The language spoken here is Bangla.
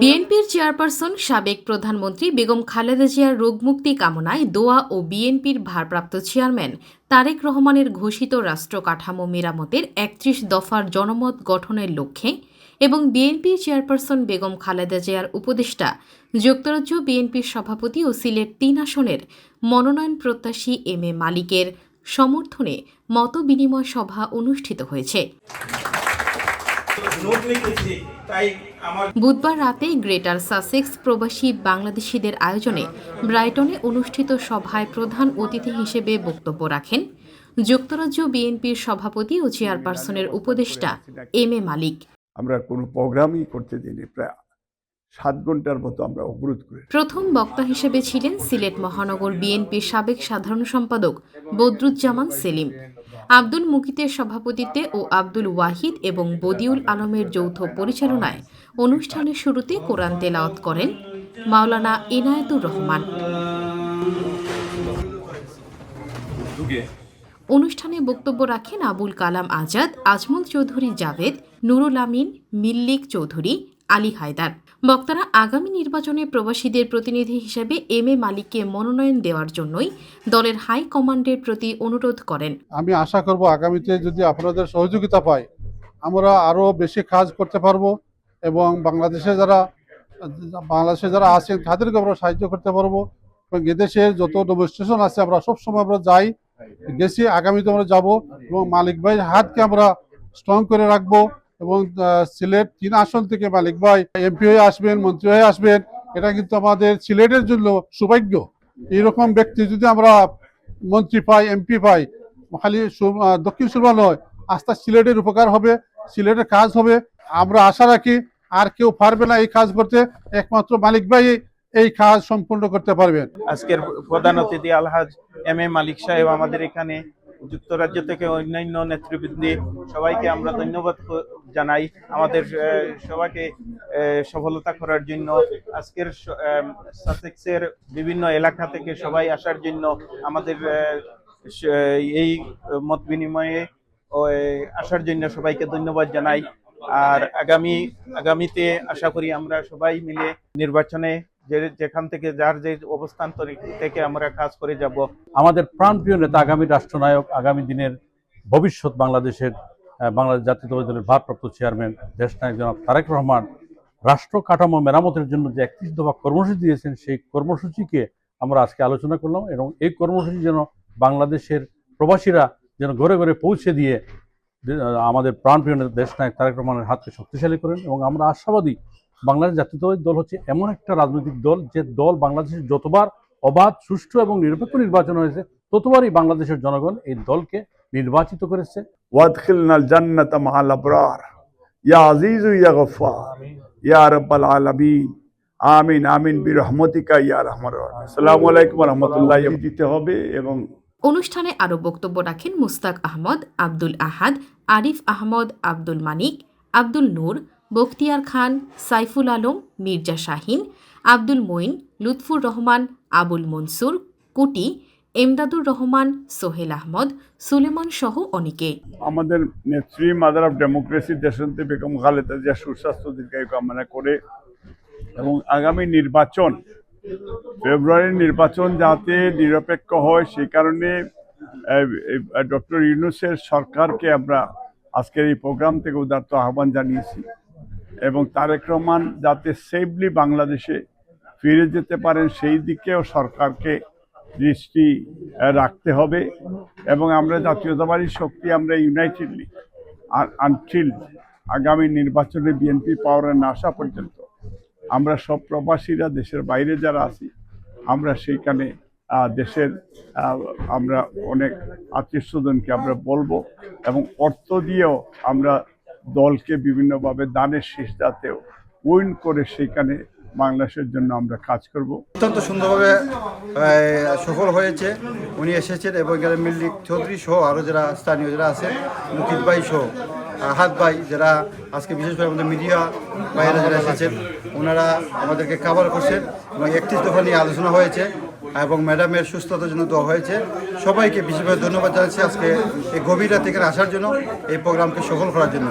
বিএনপির চেয়ারপারসন সাবেক প্রধানমন্ত্রী বেগম খালেদা জিয়ার রোগমুক্তি কামনায় দোয়া ও বিএনপির ভারপ্রাপ্ত চেয়ারম্যান তারেক রহমানের ঘোষিত রাষ্ট্র কাঠামো মেরামতের একত্রিশ দফার জনমত গঠনের লক্ষ্যে এবং বিএনপি চেয়ারপারসন বেগম খালেদা জিয়ার উপদেষ্টা যুক্তরাজ্য বিএনপির সভাপতি ও সিলেট তিন আসনের মনোনয়ন প্রত্যাশী এম এ মালিকের সমর্থনে মত বিনিময় সভা অনুষ্ঠিত হয়েছে। বুধবার রাতে গ্রেটার সাসেক্স প্রবাসী বাংলাদেশিদের আয়োজনে ব্রাইটনে অনুষ্ঠিত সভায় প্রধান অতিথি হিসেবে বক্তব্য রাখেন যুক্তরাজ্য বিএনপির সভাপতি ও চেয়ারপারসনের উপদেষ্টা এম এ মালিক। আমরা কোনো প্রোগ্রামই করতে দিইনি প্রায় সাত ঘণ্টার মতো আমরা অবরোধ করে প্রথম বক্তা হিসেবে ছিলেন সিলেট মহানগর বিএনপির সাবেক সাধারণ সম্পাদক বদরুজ্জামান সেলিম। আব্দুল মুকিতের সভাপতিত্বে ও আব্দুল ওয়াহিদ এবং বদিউল আলমের যৌথ পরিচালনায় অনুষ্ঠানের শুরুতে কোরআন তেলাওয়াত করেন মাওলানা ইনায়েতুর রহমান। অনুষ্ঠানে বক্তব্য রাখেন আবুল কালাম আজাদ, আজমল চৌধুরী জাভেদ, নুরুল আমিন, মিল্লিক চৌধুরী আলী হায়দার। বক্তারা আগামী নির্বাচনে প্রবাসীদের প্রতিনিধি হিসেবে এম এ মালিককে মনোনয়ন দেওয়ার জন্যই দলের হাই কমান্ডের প্রতি অনুরোধ করেন। আমি আশা করব আগামীতে যদি আপনাদের সহযোগিতা পাই, আমরা আরও বেশি কাজ করতে পারব এবং বাংলাদেশে যারা বাংলাদেশে যারা আছেন তাদেরকে আমরা সাহায্য করতে পারব এবং এদেশের যত ডেমনস্ট্রেশন আছে, আমরা সবসময় আমরা যাই, গেছি, আগামীতে আমরা যাব এবং মালিক ভাই হাতকে আমরা স্ট্রং করে রাখব। এবং সিলেট তিন আসন থেকে মালিক ভাই, এমপি হয়ে আসবেন, মন্ত্রী হয়ে আসবেন, এটা কিন্তু আমাদের সিলেটের জন্য সৌভাগ্য। এইরকম ব্যক্তি যদি আমরা মন্ত্রী পাই, এমপি পাই, খালি দক্ষিণ সুরমা নয় আস্থা সিলেটের উপকার হবে, সিলেটের কাজ হবে। আমরা আশা রাখি আর কেউ পারবে না এই কাজ করতে, একমাত্র মালিক ভাই এই কাজ সম্পূর্ণ করতে পারবেন। আজকের প্রধান অতিথি আলহাজ এম এ মালিক সাহেব আমাদের এখানে যুক্তরাজ্য থেকে অন্যান্য নেতৃবৃন্দ সবাইকে আমরা ধন্যবাদ জানাই। আমাদের সবাইকে সফলতা করার জন্য, আজকের সাসেক্সের বিভিন্ন এলাকা থেকে সবাই আসার জন্য আমাদের এই মত বিনিময়ে আসার জন্য সবাইকে ধন্যবাদ জানাই। আর আগামী, আগামীতে আশা করি আমরা সবাই মিলে নির্বাচনে যে যেখান থেকে যার যে অবস্থান থেকে আমরা কাজ করে যাব। আমাদের প্রাণপ্রিয় নেতা, আগামী রাষ্ট্রনায়ক, আগামী দিনের ভবিষ্যৎ বাংলাদেশের বাংলাদেশ জাতীয়তাবাদী দলের ভারপ্রাপ্ত চেয়ারম্যান, দেশনায়ক জনাব তারেক রহমান, রাষ্ট্র কাঠামো মেরামতের জন্য যে একত্রিশ দফা কর্মসূচি দিয়েছেন, সেই কর্মসূচিকে আমরা আজকে আলোচনা করলাম এবং এই কর্মসূচি যেন বাংলাদেশের প্রবাসীরা যেন ঘরে ঘরে পৌঁছে দিয়ে আমাদের প্রাণপ্রিয় নেতা, দেশনায়ক তারেক রহমানের হাতকে শক্তিশালী করেন এবং আমরা আশাবাদী বাংলাদেশ জাতীয়তাবাদী দল হচ্ছে এমন একটা রাজনৈতিক দল যে দল বাংলাদেশের যতবার অবাধ সুষ্ঠু এবং নিরপেক্ষ নির্বাচন হয়েছে ততবারই বাংলাদেশের জনগণ এই দলকে নির্বাচিত করেছে। ওয়াদখিলনা জান্নাত মাআল আবরার। ইয়া আজিজু ইয়া গফফার। ইয়া রাব্বাল আলামিন। আমিন আমিন বিরহমতিকা ইয়া রহমান আসসালামু আলাইকুম ওয়া দিতে হবে এবং অনুষ্ঠানে আরও বক্তব্য রাখেন মুস্তাক আহমদ আব্দুল আহাদ আরিফ আহমদ আব্দুল মানিক আব্দুল নূর বখতিয়ার খান, সাইফুল আলম, মির্জা শাহিন, আব্দুল মঈন, লুৎফুর রহমান, আবুল মনসুর, কুটি, এমদাদুর রহমান, সোহেল আহমদ, সুলেমান সহ অনেকে। আমাদের নেত্রী মাদার অফ ডেমোক্রেসি দেশন্তে বেগম খালেদা জিয়া সুস্বাস্থ্য দীর্ঘায়ু কামনা করে এবং আগামী নির্বাচন, ফেব্রুয়ারির নির্বাচন যাতে নিরপেক্ষ হয়, সেই কারণে ডক্টর ইউনুসের সরকারকে আমরা আজকের এই প্রোগ্রাম থেকে উদার্ত আহ্বান জানিয়েছি। এবং তারেক রহমান যাতে সেফলি বাংলাদেশে ফিরে যেতে পারেন, সেই দিকেও সরকারকে দৃষ্টি রাখতে হবে এবং আমরা জাতীয়তাবাদী শক্তি, আমরা ইউনাইটেডলি আর আনটিল আগামী নির্বাচনে বিএনপি পাওয়ারে না আসা পর্যন্ত আমরা সব প্রবাসীরা, দেশের বাইরে যারা আছি, আমরা সেইখানে দেশের আমরা অনেক আত্মীয় স্বজনকে আমরা বলব এবং অর্থ দিয়েও আমরা দলকে বিভিন্নভাবে দানের শেষ যাতেও উইন করে সেখানে বাংলাদেশের জন্য আমরা কাজ করব। অত্যন্ত সুন্দরভাবে সফল হয়েছে। উনি এসেছেন এবং এখানে মিল্লিক চৌধুরী সহ আরও যারা স্থানীয় যারা আছে মুকিত ভাই সহ হাত ভাই যারা আজকে বিশেষ করে আমাদের মিডিয়া ভাইয়েরা যারা এসেছেন, ওনারা আমাদেরকে কাভার করছেন এবং একত্রিশ দফা নিয়ে আলোচনা হয়েছে এবং ম্যাডামের সুস্থতার জন্য দেওয়া হয়েছে। সবাইকে বিশেষভাবে ধন্যবাদ জানাচ্ছি আজকে এই গভীর এখানে আসার জন্য, এই প্রোগ্রামকে সফল করার জন্য।